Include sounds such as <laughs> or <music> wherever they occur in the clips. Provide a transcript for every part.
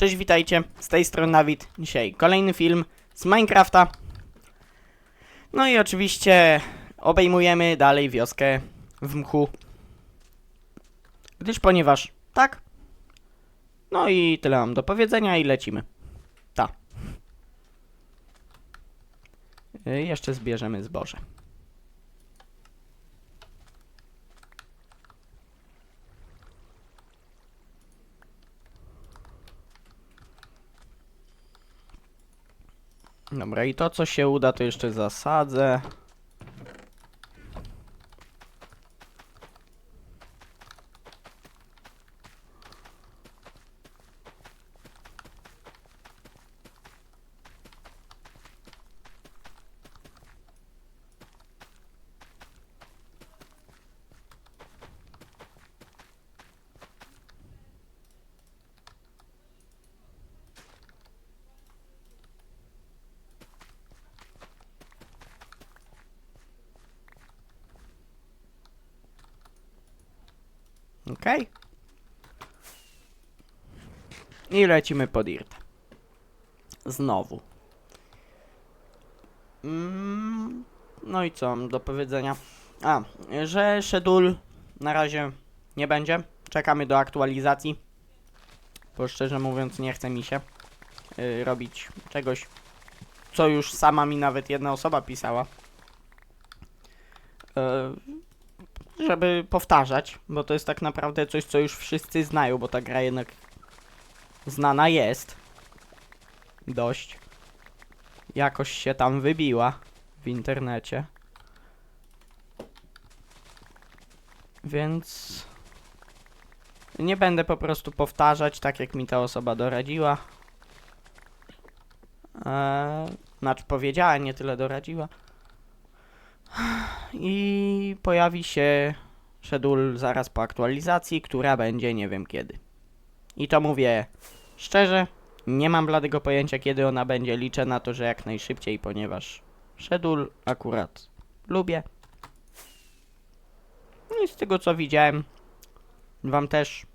Cześć, witajcie, z tej strony Nawid. Dzisiaj kolejny film z Minecrafta. No i oczywiście obejmujemy dalej wioskę w mchu. Gdyż ponieważ tak. No i tyle mam do powiedzenia i lecimy. Ta. Y, Jeszcze zbierzemy zboże. Dobra, i to co się uda, to jeszcze zasadzę. Okej. I lecimy po Dirt. Znowu. Mm, no i co do powiedzenia? A, że schedule na razie nie będzie. Czekamy do aktualizacji. Bo szczerze mówiąc nie chce mi się y, robić czegoś, co już sama mi nawet jedna osoba pisała. Y, żeby powtarzać, bo to jest tak naprawdę coś, co już wszyscy znają, bo ta gra jednak znana jest. Dość. Jakoś się tam wybiła w internecie. Więc nie będę po prostu powtarzać, tak jak mi ta osoba doradziła. Eee, znaczy powiedziała, nie tyle doradziła i pojawi się schedule zaraz po aktualizacji, która będzie nie wiem kiedy. I to mówię szczerze, nie mam bladego pojęcia kiedy ona będzie, liczę na to, że jak najszybciej, ponieważ schedule akurat lubię. No i z tego co widziałem, wam też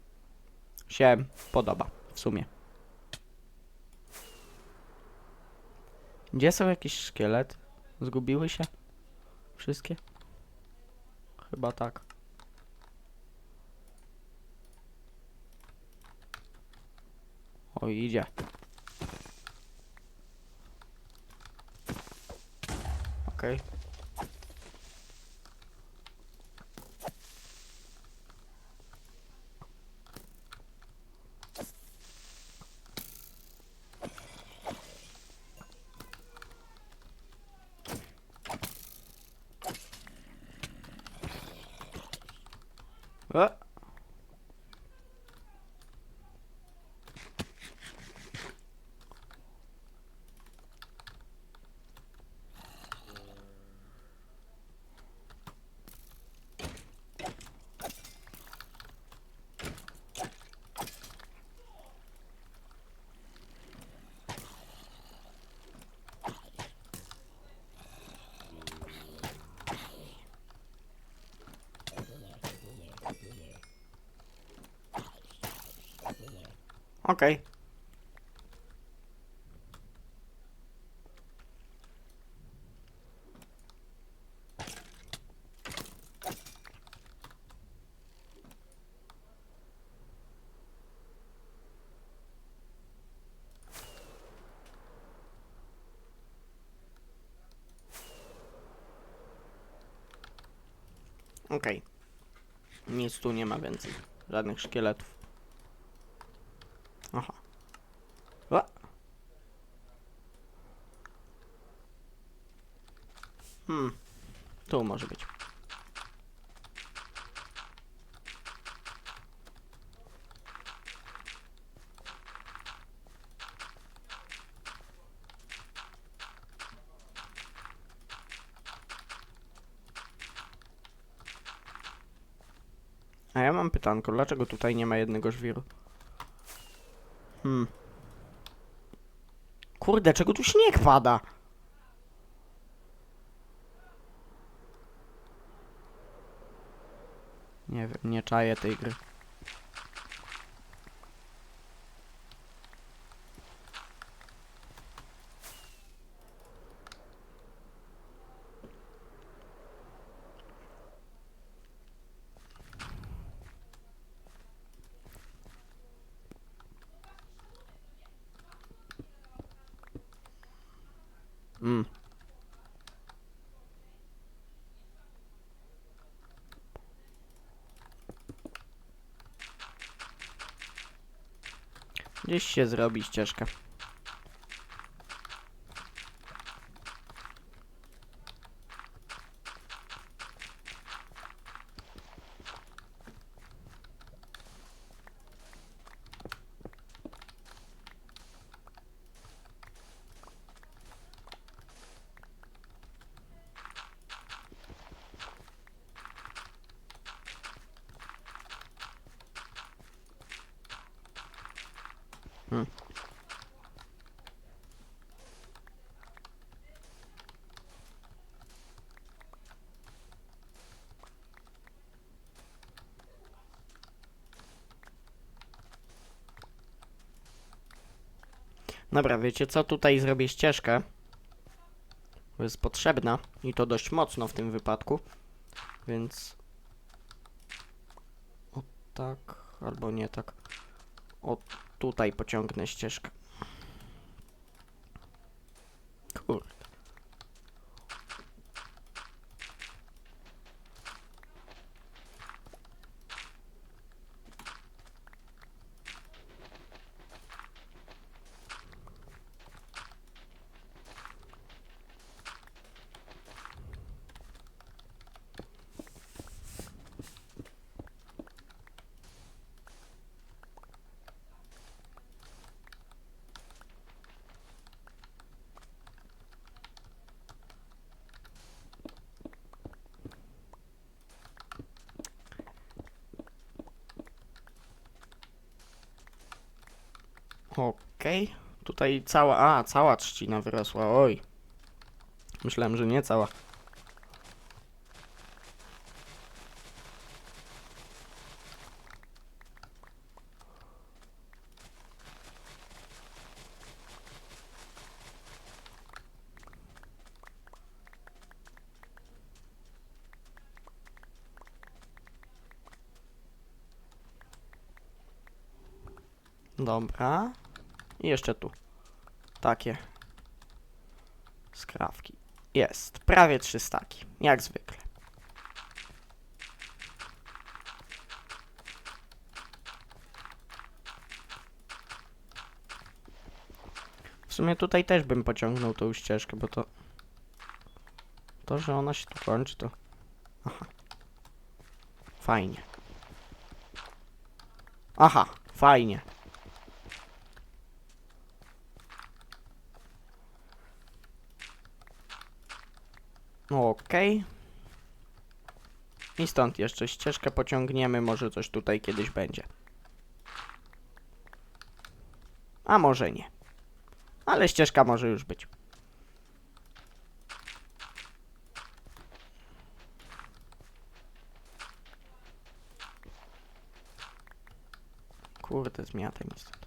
się podoba w sumie. Gdzie są jakieś szkielety? Zgubiły się? Wszystkie? Chyba tak. O, idzie. Okej. What? Okej. Okej. Nic tu nie ma więcej. Żadnych szkieletów. Aha. O. Hmm. Tu może być. A ja mam pytanko, dlaczego tutaj nie ma jednego żwiru? Hmm. Kurde, czego tu śnieg pada? Nie wiem, nie czaję tej gry. Mm. Gdzieś się zrobi ścieżka. Dobra, wiecie co? Tutaj zrobię ścieżkę. Bo jest potrzebna i to dość mocno w tym wypadku. Więc. O tak, albo nie tak. O tutaj pociągnę ścieżkę. Kurde. Okej. Tutaj cała. A, cała trzcina wyrosła. Oj. Myślałem, że nie cała. Dobra. I jeszcze tu. Takie. Skrawki. Jest. Prawie trzy staki. Jak zwykle. W sumie tutaj też bym pociągnął tą ścieżkę, bo to... To, że ona się tu kończy, to... Aha. Fajnie. Aha, fajnie. Okej. I stąd jeszcze ścieżkę pociągniemy, może coś tutaj kiedyś będzie. A może nie. Ale ścieżka może już być. Kurde, zmiataj mi stąd.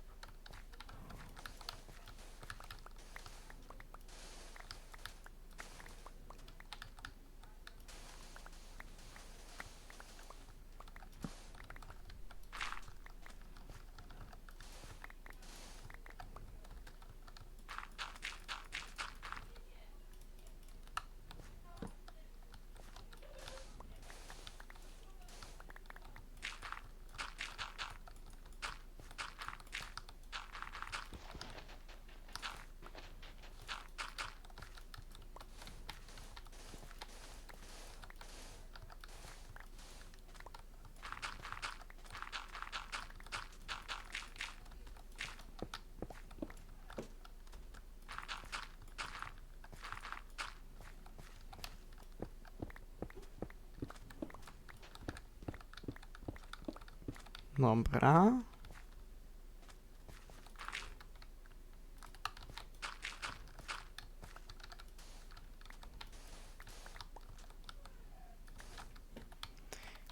Dobra.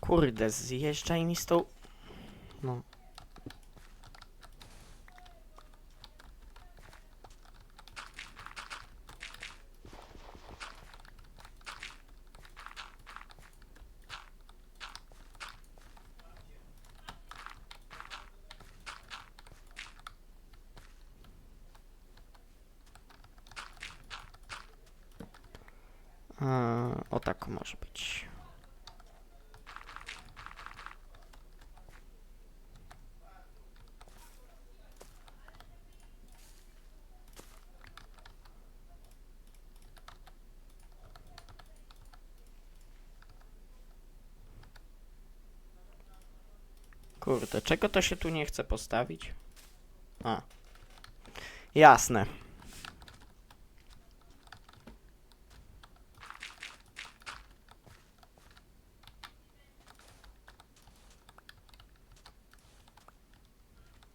Kurde, zjeżdżaj mi z tą... No. O tak może być. Kurde, czego to się tu nie chce postawić? A. Jasne.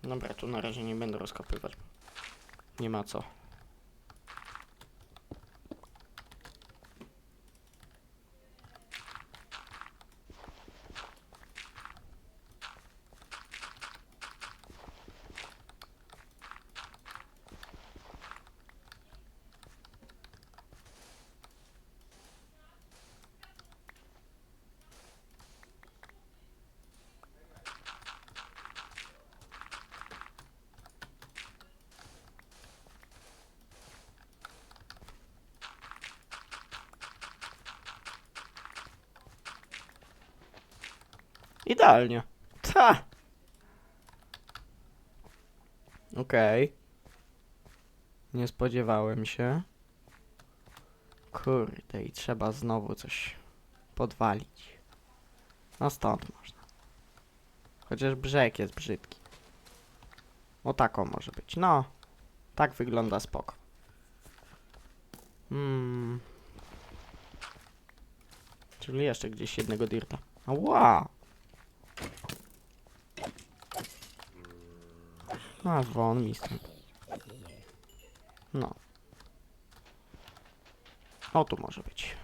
Dobra, tu na razie nie będę rozkopywać. Nie ma co. Idealnie. Ta. Okej. Nie spodziewałem się. Kurde, i trzeba znowu coś podwalić. No stąd można. Chociaż brzeg jest brzydki. O taką może być. No. Tak wygląda spoko. Hmm. Czyli jeszcze gdzieś jednego dirta. Ała! A, won mi stąd. No. O, tu może być.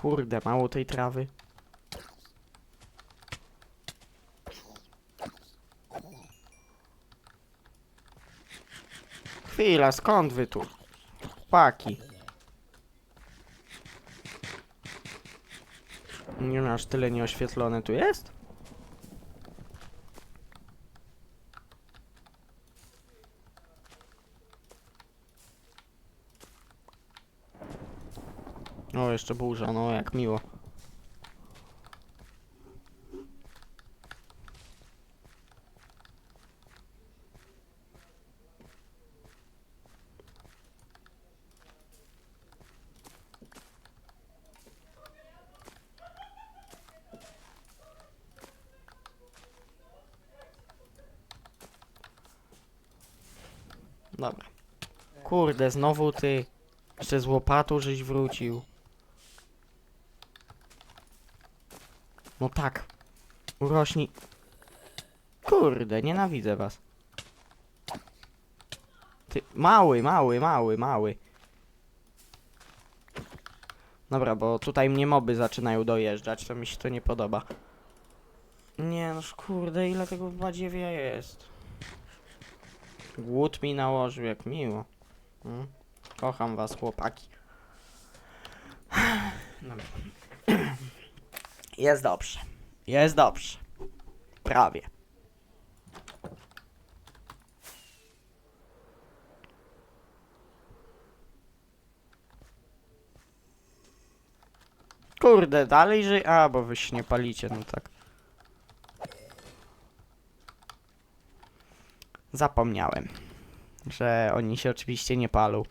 Kurde, mało tej trawy. Chwila, skąd wy tu? Chłopaki. Nie aż tyle nieoświetlone tu jest? O, jeszcze burza, no jak miło. Dobra. Kurde, znowu ty. Jeszcze z łopatą żeś wrócił. No tak. Urośnij. Kurde, nienawidzę was. Ty, mały, mały, mały, mały. Dobra, bo tutaj mnie moby zaczynają dojeżdżać, to mi się to nie podoba. Nie no, kurde, ile tego badziewia jest. Głód mi nałożył, jak miło. Mm. Kocham was, chłopaki. Dobra. Jest dobrze. Jest dobrze. Prawie. Kurde, dalej ży... A, bo wy się nie palicie, no tak. Zapomniałem, że oni się oczywiście nie palą.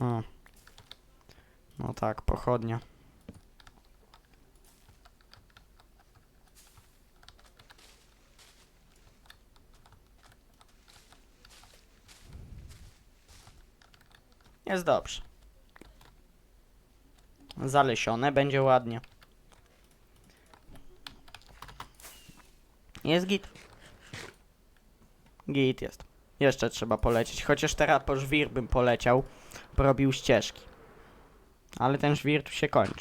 A. No tak, pochodnia. Jest dobrze. Zalesione, będzie ładnie. Jest git. Git jest. Jeszcze trzeba polecieć. Chociaż teraz po żwir bym poleciał porobił ścieżki. Ale ten żwir tu się kończy,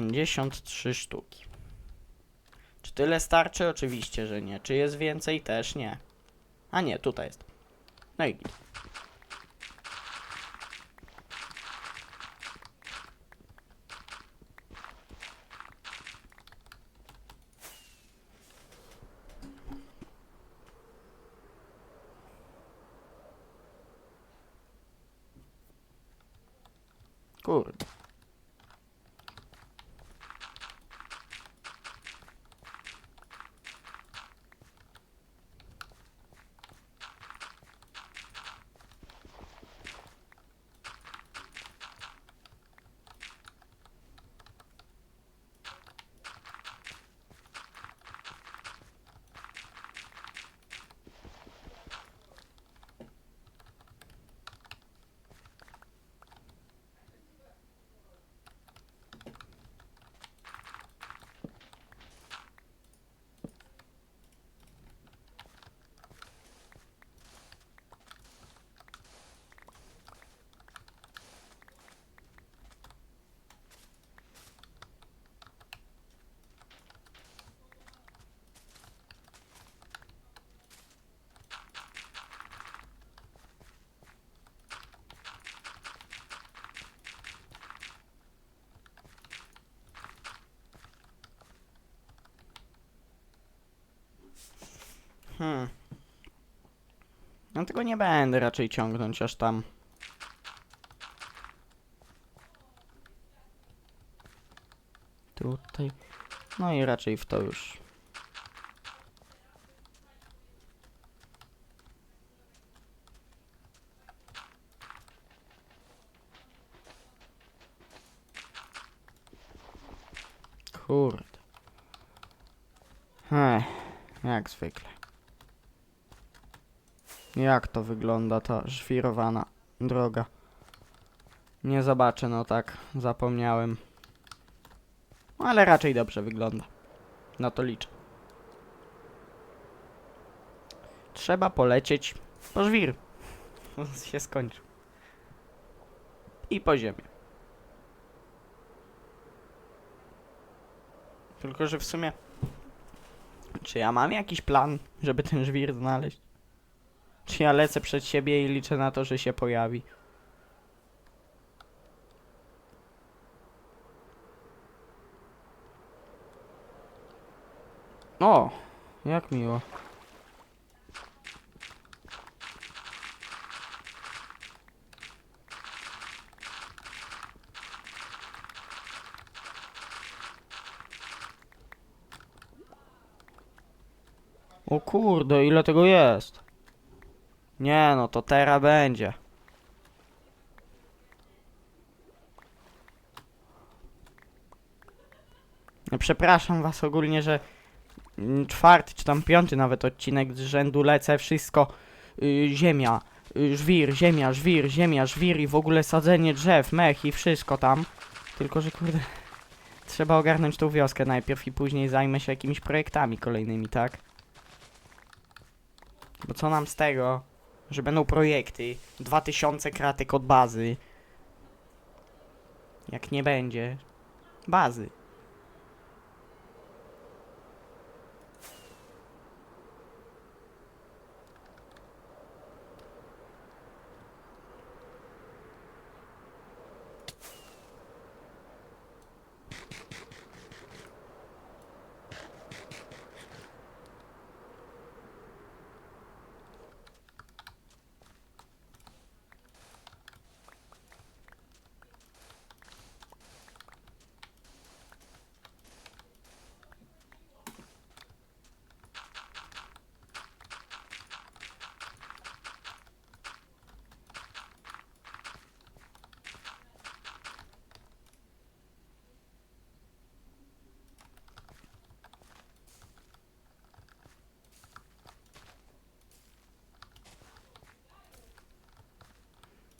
widzę. Pięćdziesiąt trzy sztuki. Czy tyle starczy? Oczywiście, że nie. Czy jest więcej? Też nie. A nie, tutaj jest. No i git. Kurde. Hmm. No tego nie będę raczej ciągnąć aż tam. Tutaj. No i raczej w to już. Kurde. Ech, jak zwykle. Jak to wygląda ta żwirowana droga? Nie zobaczę, no tak, zapomniałem. Ale raczej dobrze wygląda. Na to liczę. Trzeba polecieć po żwir. <laughs> Się skończył. I po ziemię. Tylko, że w sumie... Czy ja mam jakiś plan, żeby ten żwir znaleźć? Czy ja lecę przed siebie i liczę na to, że się pojawi? O, jak miło. O kurde, ile tego jest? Nie no, to teraz będzie. Przepraszam was ogólnie, że czwarty czy tam piąty nawet odcinek z rzędu lecę, wszystko y, ziemia, y, żwir, ziemia, żwir, ziemia, żwir i w ogóle sadzenie drzew, mech i wszystko tam. Tylko, że kurde, trzeba ogarnąć tą wioskę najpierw i później zajmę się jakimiś projektami kolejnymi, tak? Bo co nam z tego, że będą projekty, 2000 kratek od bazy, jak nie będzie bazy.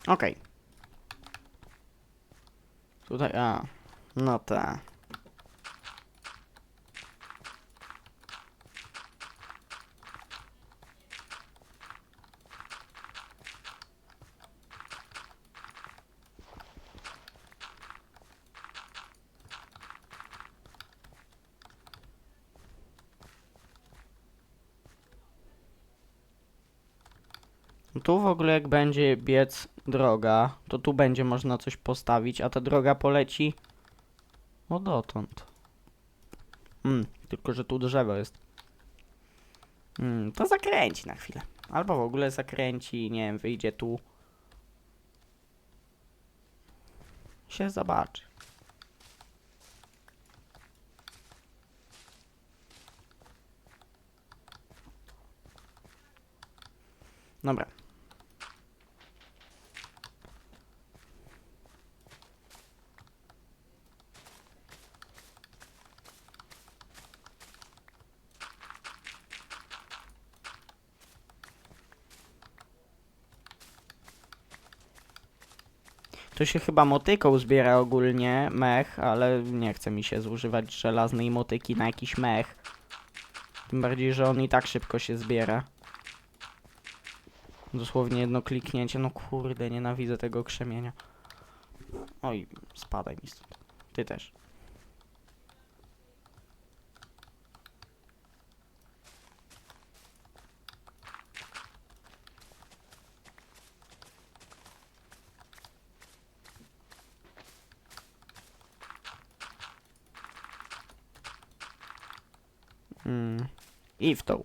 Okej. Tutaj, a. No tak. Tu w ogóle jak będzie biec droga, to tu będzie można coś postawić, a ta droga poleci o dotąd. Hmm, tylko że tu drzewo jest. Hmm, to zakręci na chwilę. Albo w ogóle zakręci, nie wiem, wyjdzie tu. Się zobaczy. Dobra. Tu się chyba motyką zbiera ogólnie mech, ale nie chce mi się zużywać żelaznej motyki na jakiś mech. Tym bardziej, że on i tak szybko się zbiera. Dosłownie jedno kliknięcie, no kurde, nienawidzę tego krzemienia. Oj, spadaj mi stąd. Ty też. Mm. I w tą.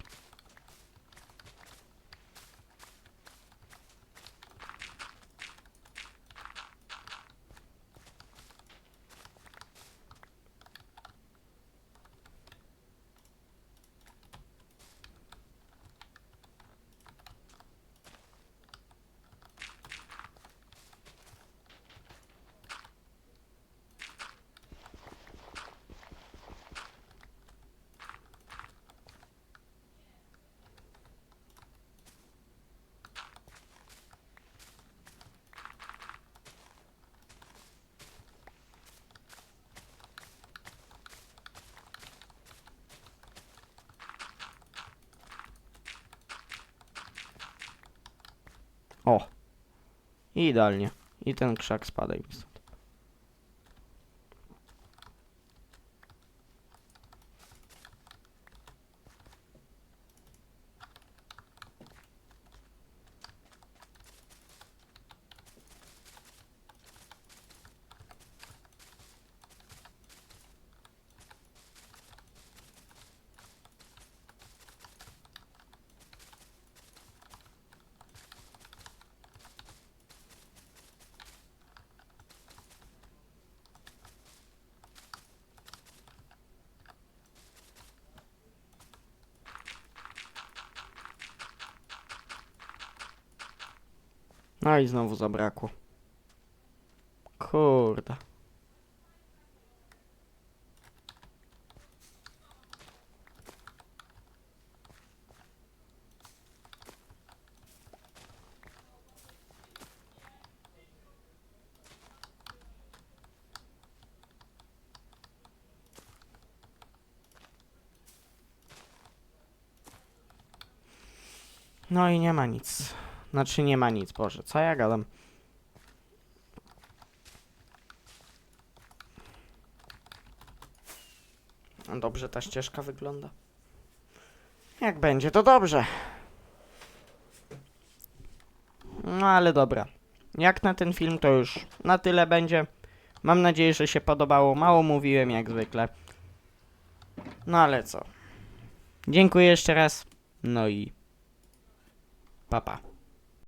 O. I idealnie. I ten krzak spadaj mi stąd. No i znowu zabrakło. Kurde. No i nie ma nic. Znaczy nie ma nic, Boże, co ja gadam? No Dobrze ta ścieżka wygląda. Jak będzie, to dobrze. No ale dobra. Jak na ten film to już na tyle będzie. Mam nadzieję, że się podobało. Mało mówiłem jak zwykle. No ale co. Dziękuję jeszcze raz. No i papa. Pa.